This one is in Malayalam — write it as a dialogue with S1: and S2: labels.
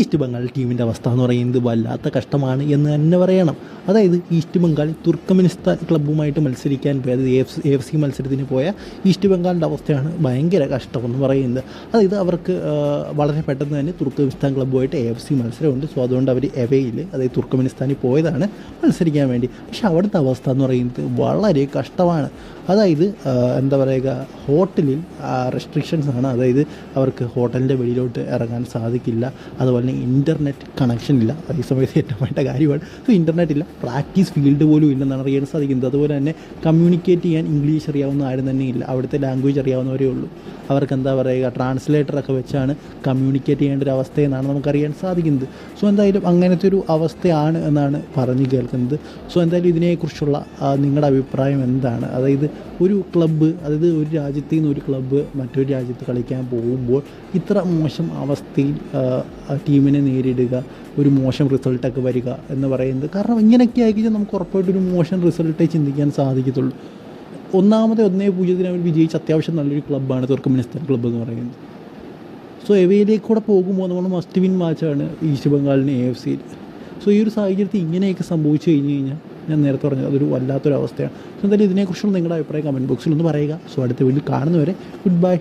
S1: ഈസ്റ്റ് ബംഗാൾ ടീമിന്റെ അവസ്ഥ എന്ന് പറയുന്നത് വല്ലാത്ത കഷ്ടമാണ് എന്ന് തന്നെ പറയണം. അതായത് ഈസ്റ്റ് ബംഗാൾ തുർക്കമിനിസ്ഥാൻ ക്ലബ്ബുമായിട്ട് മത്സരിക്കാൻ പോയത് എഫ് എഫ് സി മത്സരത്തിന് പോയ ഈസ്റ്റ് ബംഗാളിന്റെ അവസ്ഥയാണ് ഭയങ്കര കഷ്ടമെന്ന് പറയുന്നത്. അതായത് അവർക്ക് വളരെ പെട്ടെന്ന് തന്നെ തുർക്കമിനിസ്ഥാൻ ക്ലബ്ബുമായിട്ട് എഫ് സി മത്സരമുണ്ട്. സോ അതുകൊണ്ട് അവർ എവയിൽ അതായത് തുർക്കമിനിസ്ഥാനിൽ പോയതാണ് മത്സരിക്കാൻ വേണ്ടി. പക്ഷേ അവിടുത്തെ അവസ്ഥ എന്ന് പറയുന്നത് വളരെ കഷ്ടമാണ്. അതായത് എന്താ പറയുക ഹോട്ടലിൽ റെസ്ട്രിക്ഷൻസ് ആണ്. അതായത് അവർക്ക് ഹോട്ടലിന്റെ വെളിയിലോട്ട് ഇറങ്ങാൻ സാധിക്കില്ല. അതുപോലെ തന്നെ ഇന്റർനെറ്റ് കണക്ഷൻ ഇല്ല. ഈ സമയത്ത് ഏറ്റവും വേണ്ട കാര്യമാണ്. സോ ഇന്റർനെറ്റ് ഇല്ല. പ്രാക്ടീസ് ഫീൽഡ് പോലും ഇല്ലെന്നാണ് അറിയാൻ സാധിക്കുന്നത്. അതുപോലെ തന്നെ കമ്മ്യൂണിക്കേറ്റ് ചെയ്യാൻ ഇംഗ്ലീഷ് അറിയാവുന്ന ആരും തന്നെ ഇല്ല. അവിടുത്തെ ലാംഗ്വേജ് അറിയാവുന്നവരേ ഉള്ളൂ. അവർക്ക് എന്താ പറയുക ട്രാൻസ്ലേറ്ററൊക്കെ വെച്ചാണ് കമ്മ്യൂണിക്കേറ്റ് ചെയ്യേണ്ട ഒരു അവസ്ഥയെന്നാണ് നമുക്കറിയാൻ സാധിക്കുന്നത്. സോ എന്തായാലും അങ്ങനത്തെ ഒരു അവസ്ഥയാണ് എന്നാണ് പറഞ്ഞു കേൾക്കുന്നത്. സോ എന്തായാലും ഇതിനെക്കുറിച്ചുള്ള നിങ്ങളുടെ അഭിപ്രായം എന്താണ്? അതായത് ഒരു ക്ലബ്ബ് അതായത് ഒരു രാജ്യത്തു നിന്ന് ഒരു ക്ലബ്ബ് മറ്റൊരു രാജ്യത്ത് കളിക്കാൻ പോകുമ്പോൾ ഇത്ര മോശം അവസ്ഥയിൽ ടീമിനെ നേരിടുക ഒരു മോശം റിസൾട്ടൊക്കെ വരിക എന്ന് പറയുന്നത് കാരണം ഇങ്ങനെയൊക്കെ ആയിക്കഴിഞ്ഞാൽ നമുക്ക് ഉറപ്പായിട്ടും ഒരു മോശം റിസൾട്ടേ ചിന്തിക്കാൻ സാധിക്കത്തുള്ളൂ. ഒന്നാമത് ഒന്നേ പൂജ്യത്തിന് അവർ വിജയിച്ച അത്യാവശ്യം നല്ലൊരു ക്ലബ്ബാണ് തുർക്കമിനിസ്ഥാൻ ക്ലബ്ബ് എന്ന് പറയുന്നത്. സോ എവയിലേക്ക് കൂടെ പോകുമ്പോൾ നമ്മൾ മസ്റ്റ് വിൻ മാച്ചാണ് ഈസ്റ്റ് ബംഗാളിന് എ എഫ് സിയിൽ സോ ഈ ഒരു സാഹചര്യത്തിൽ ഇങ്ങനെയൊക്കെ സംഭവിച്ചു കഴിഞ്ഞ് കഴിഞ്ഞാൽ ഞാൻ നേരത്തെ പറഞ്ഞത് അതൊരു വല്ലാത്തൊരു അവസ്ഥയാണ് എന്തായാലും ഇതിനെക്കുറിച്ചുള്ള നിങ്ങളുടെ അഭിപ്രായം കമന്റ് ബോക്സിൽ ഒന്ന് പറയുക. സോ അടുത്ത വീട്ടിൽ കാണുന്നവരെ ഗുഡ് ബൈ